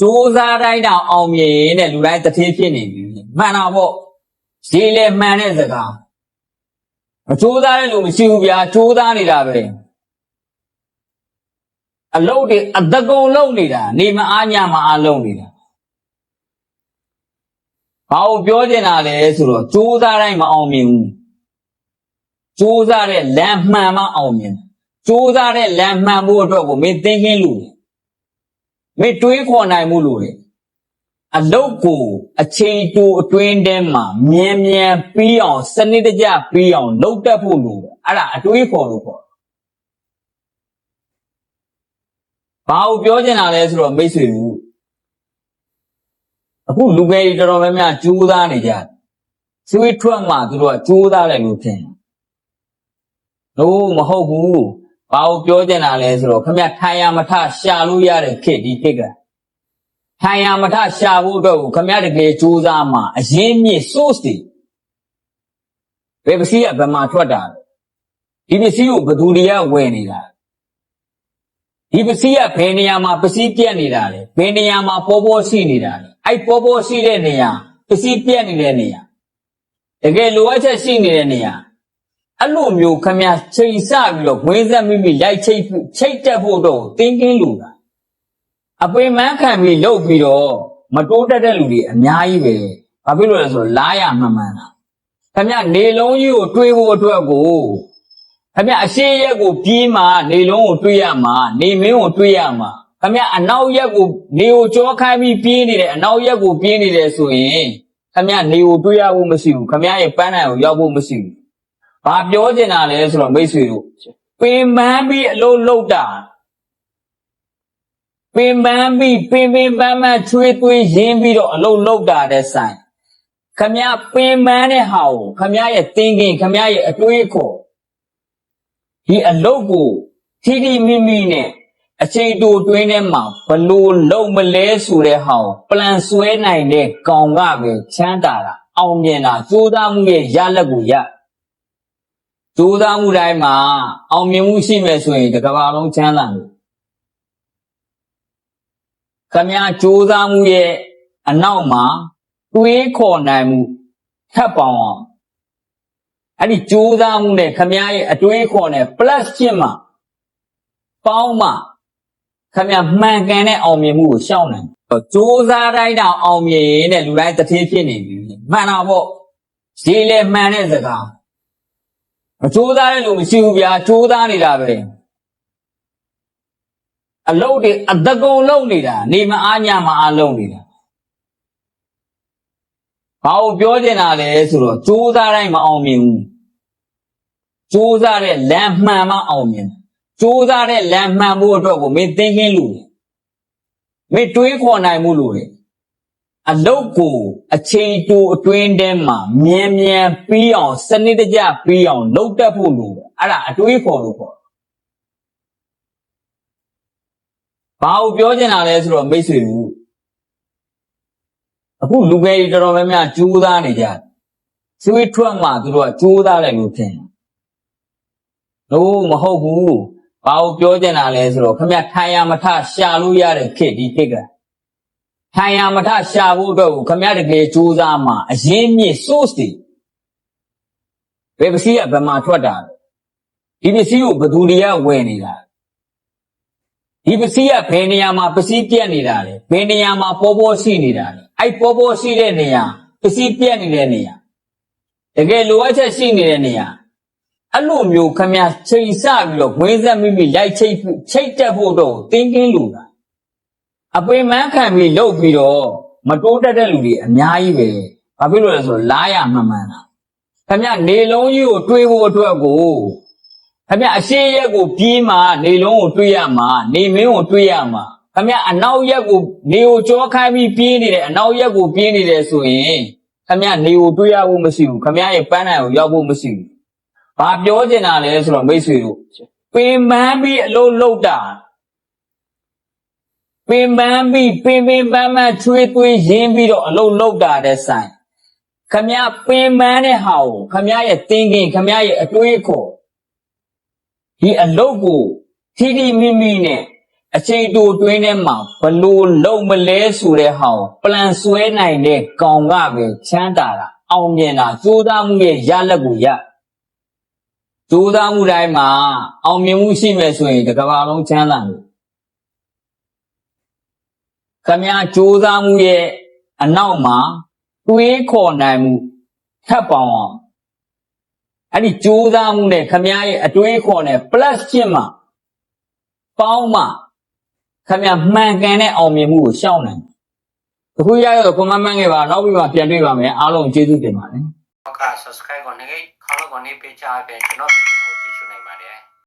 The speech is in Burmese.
စူးစမ်းတိုင်းတောင်အောင်မြင်တဲ့လူတိုင်းတစ်ထေးဖြစ်နေပြီမှန်တာပေါ့ရေးလေမှန်တဲ့စကားမစူးစမ်းတဲ့လူမရှိဘူးဗျာစူးစမ်းနေတာပဲအလုတ်တွေအတကုံလုံးနေတာနေမအားညမအားလုံးနေတာဘာလို့ပြောချင်တာလဲဆိုတော့စူးစမ်းတိုင်းမအောင်မြင်ဘူးစူးစမ်းတဲ့လမ်းမှန်မှအောင်မြင်စူးစမ်းတဲ့လမ်းမှန်ဖို့အတွက်ကိုမင်းသင်ခင်းလို့ မေတွေးခေါ်နိုင်မှုလို့လေအလုတ်ကိုအချိန်တူအတွင်းထဲမှာမြန်မြန်ပြီးအောင်စနစ်တကျပြီးအောင်လုပ်တတ်ဖို့လို့အဲ့ဒါအတွေးခေါ်လို့ခေါ်ဘာကိုပြောချင်တာလဲဆိုတော့မိတ်ဆွေတို့အခုလူငယ်တွေတော်တော်များများကြိုးစားနေကြတယ်ဆွေးထွက်မှသူတို့ကကြိုးစားတယ်လို့ထင်တယ်လို့မဟုတ်ဘူး ဘာကိုပြောချင်တာလဲဆိုတော့ခမရထိုင်ရမထရှာလို့ရတဲ့ခေတ်ဒီခေတ်ကထိုင်ရမထရှာဖို့အတွက်ကိုခမရတကယ်စူးစမ်းမှာအရင်မြစ် source တွေဘယ်ပစ္စည်းကဘယ်မှာထွက်တာလဲဒီပစ္စည်းကိုဘယ်သူတွေကဝယ်နေတာလဲဒီပစ္စည်းကဘယ်နေရာမှာပစ္စည်းပြက်နေတာလဲဘယ်နေရာမှာပေါ်ပေါ်ရှိနေတာလဲအဲ့ပေါ်ပေါ်ရှိတဲ့နေရာပစ္စည်းပြက်နေတဲ့နေရာတကယ်လိုအပ်ချက်ရှိနေတဲ့နေရာ အဲ့လိုမျိုးခမရချိန်ဆပြီးတော့ဝင်းဆက်မိမိရိုက်ချိတ်ချိတ်တက်ဖို့တော့တင်းကင်းလူတာအပင်မခံပြီးလှုပ်ပြီးတော့မတိုးတက်တဲ့လူတွေအများကြီးပဲဘာဖြစ်လို့လဲဆိုတော့လားရမှန်မှန်တာခမရနေလုံးကြီးကိုတွေးဖို့အတွက်ကိုခမရအရှိရက်ကိုပြေးမှနေလုံးကိုတွေးရမှာနေမင်းကိုတွေးရမှာခမရအနောက်ရက်ကိုနေကိုကြောခိုင်းပြီးပြေးနေတယ်အနောက်ရက်ကိုပြေးနေတယ်ဆိုရင်ခမရနေကိုတွေးရဖို့မရှိဘူးခမရရဲ့ပန်းတိုင်ကိုရောက်ဖို့မရှိဘူး။ ဘာပြောချင်တာလဲဆိုတော့မိတ်ဆွေတို့ပင်ပန်းပြီးအလုံးလုံးတာပင်ပန်းပြီးပင်ပင်ပန်းပန်းချွေးသွေးရင်းပြီးတော့အလုံးလုံးတာတဲ့ဆိုင်ခမရပင်ပန်းတဲ့ဟာကိုခမရရဲ့တင်းကင်ခမရရဲ့အတွေးအခေါ်ဒီအလုံးကိုထီထီမိမိနဲ့အချိန်တူတွင်းထဲမှာဘလို့လုံးမလဲဆိုတဲ့ဟာကိုပလန်ဆွဲနိုင်တဲ့ကောင်ကပဲချမ်းသာတာအောင်မြင်တာစူးစမ်းမှုရဲ့ရလက်ကိုရ ကြိုးစားမှုတိုင်းမှာအောင်မြင်မှုရှိမယ်ဆိုရင်တစ်ကမ္ဘာလုံးချမ်းသာတယ်ခမည်းကြိုးစားမှုရဲ့အနောက်မှာတွေးခေါ်နိုင်မှုထပ်ပေါင်းအောင်အဲ့ဒီကြိုးစားမှုနဲ့ခမည်းရဲ့အတွေးခေါ်နဲ့ plus ချင်းမှာပေါင်းမှခမည်းမှန်ကန်တဲ့အောင်မြင်မှုကိုရှောင်နိုင်တယ်ကြိုးစားတိုင်းတောင်အောင်မြင်တဲ့လူတိုင်းတစ်ထေးဖြစ်နေပြီမှန်တာပေါ့ရေးလေမှန်တဲ့စကား မကြိုးစားတဲ့လူမရှိဘူးဗျာကြိုးစားနေတာပဲအလုတ်တွေအတကုံလုံးနေတာနေမအားညမအားလုံးနေတာဘာလို့ပြောချင်တာလဲဆိုတော့ကြိုးစားတိုင်းမအောင်မြင်ဘူးကြိုးစားတဲ့လမ်းမှန်မှအောင်မြင်တယ်ကြိုးစားတဲ့လမ်းမှန်ဖို့အတွက်ကိုမင်းသင်ခင်းလို့မင်းတွေးခေါ်နိုင်မှုလို့လေ အလုတ်ကိုအချိန်တူအတွင်းထဲမှာမြန်မြန်ပြီးအောင်စနစ်တကျပြီးအောင်လုပ်တတ်ဖို့လို့အဲ့ဒါအတွေးခေါ်လို့ခေါ်ဘာကိုပြောချင်တာလဲဆိုတော့မိတ်ဆွေတို့အခုလူငယ်တွေတော်တော်များများကြိုးစားနေကြတယ်ဆွေးထွက်မှသူတို့ကကြိုးစားတယ်လို့ထင်တယ်လို့မဟုတ်ဘူးဘာကိုပြောချင်တာလဲဆိုတော့ခမရထိုင်ရမထရှာလို့ရတဲ့ခေတ်ဒီခေတ်က ထိုင်ရမထရှာဖို့အတွက်ကိုခမရတကယ်စူးစမ်းမှာအရင်မြစ် source တွေဘယ်ပစ္စည်းကဘယ်မှာထွက်တာလဲဒီပစ္စည်းကိုဘယ်သူတွေကဝယ်နေတာလဲဒီပစ္စည်းကဘယ်နေရာမှာပစ္စည်းပြက်နေတာလဲဘယ်နေရာမှာပေါ်ပေါ်ရှိနေတာလဲအဲ့ပေါ်ပေါ်ရှိတဲ့နေရာပစ္စည်းပြက်နေတဲ့နေရာတကယ်လိုအပ်ချက်ရှိနေတဲ့နေရာအဲ့လိုမျိုးခမရချိန်ဆပြီးတော့ဝင်းဆက်မိမိရိုက်ချိတ်ချိတ်တက်ဖို့တော့တင်းကင်းလို့တာ အပင်မခံပြီးလှုပ်ပြီးတော့မတိုးတက်တဲ့လူတွေအများကြီးပဲ။ဘာဖြစ်လို့လဲဆိုတော့လားရမှန်မှန်တာ။ခင်ဗျနေလုံးကြီးကိုတွေးဖို့အတွက်ကိုခင်ဗျအရှိရက်ကိုပြေးမှနေလုံးကိုတွေးရမှာနေမင်းကိုတွေးရမှာခင်ဗျအနောက်ရက်ကိုနေကိုကြောခိုင်းပြီးပြေးနေတယ်အနောက်ရက်ကိုပြေးနေတယ်ဆိုရင်ခင်ဗျနေကိုတွေးရဖို့မရှိဘူးခင်ဗျရဲ့ပန်းတိုင်ကိုရောက်ဖို့မရှိဘူး။ဘာပြောချင်တာလဲဆိုတော့မိတ်ဆွေတို့ပင်ပန်းပြီးအလုံးလုံးတာ ပင်ပန်းပြီးပင်ပင်ပန်းပန်းချွေးသွေးရင်းပြီးတော့အလုံးလုံးတာတဲ့ဆိုင်ခမရပင်ပန်းတဲ့ဟာကိုခမရရဲ့တင်းကင်ခမရရဲ့အတွေးအခေါ်ဒီအလုံးကိုထီထီမိမိနဲ့အချိန်တိုတွင်းထဲမှာဘလို့လုံမလဲဆိုတဲ့ဟာကိုပလန်ဆွဲနိုင်တဲ့ကောင်ကပဲချမ်းသာတာအောင်မြင်တာကြိုးစားမှုရဲ့ရလက်ကိုရကြိုးစားမှုတိုင်းမှာအောင်မြင်မှုရှိမယ်ဆိုရင်တစ်ကမ္ဘာလုံးချမ်းသာတယ် ခမည်းကြိုးစားမှုရဲ့အနောက်မှာတွေးခေါ်နိုင်မှုထပ်ပေါင်းအောင်အဲ့ဒီကြိုးစားမှုနဲ့ခမည်းရဲ့အတွေးခေါ်နဲ့ plus ဖြစ်မှာပေါင်းမှခင်ဗျမှန်ကန်တဲ့အောင်မြင်မှုကိုရှောင်းနိုင်တယ်။အခုရရတော့ကွန်မန့်မှန်ခဲ့ပါနောက်ပြီးမှပြန်တွေ့ပါမယ်အားလုံးကျေးဇူးတင်ပါတယ်။နောက်က subscribe ကိုနေခေါင်းကိုနေပေးချအပြင်ကျွန်တော်ဗီဒီယို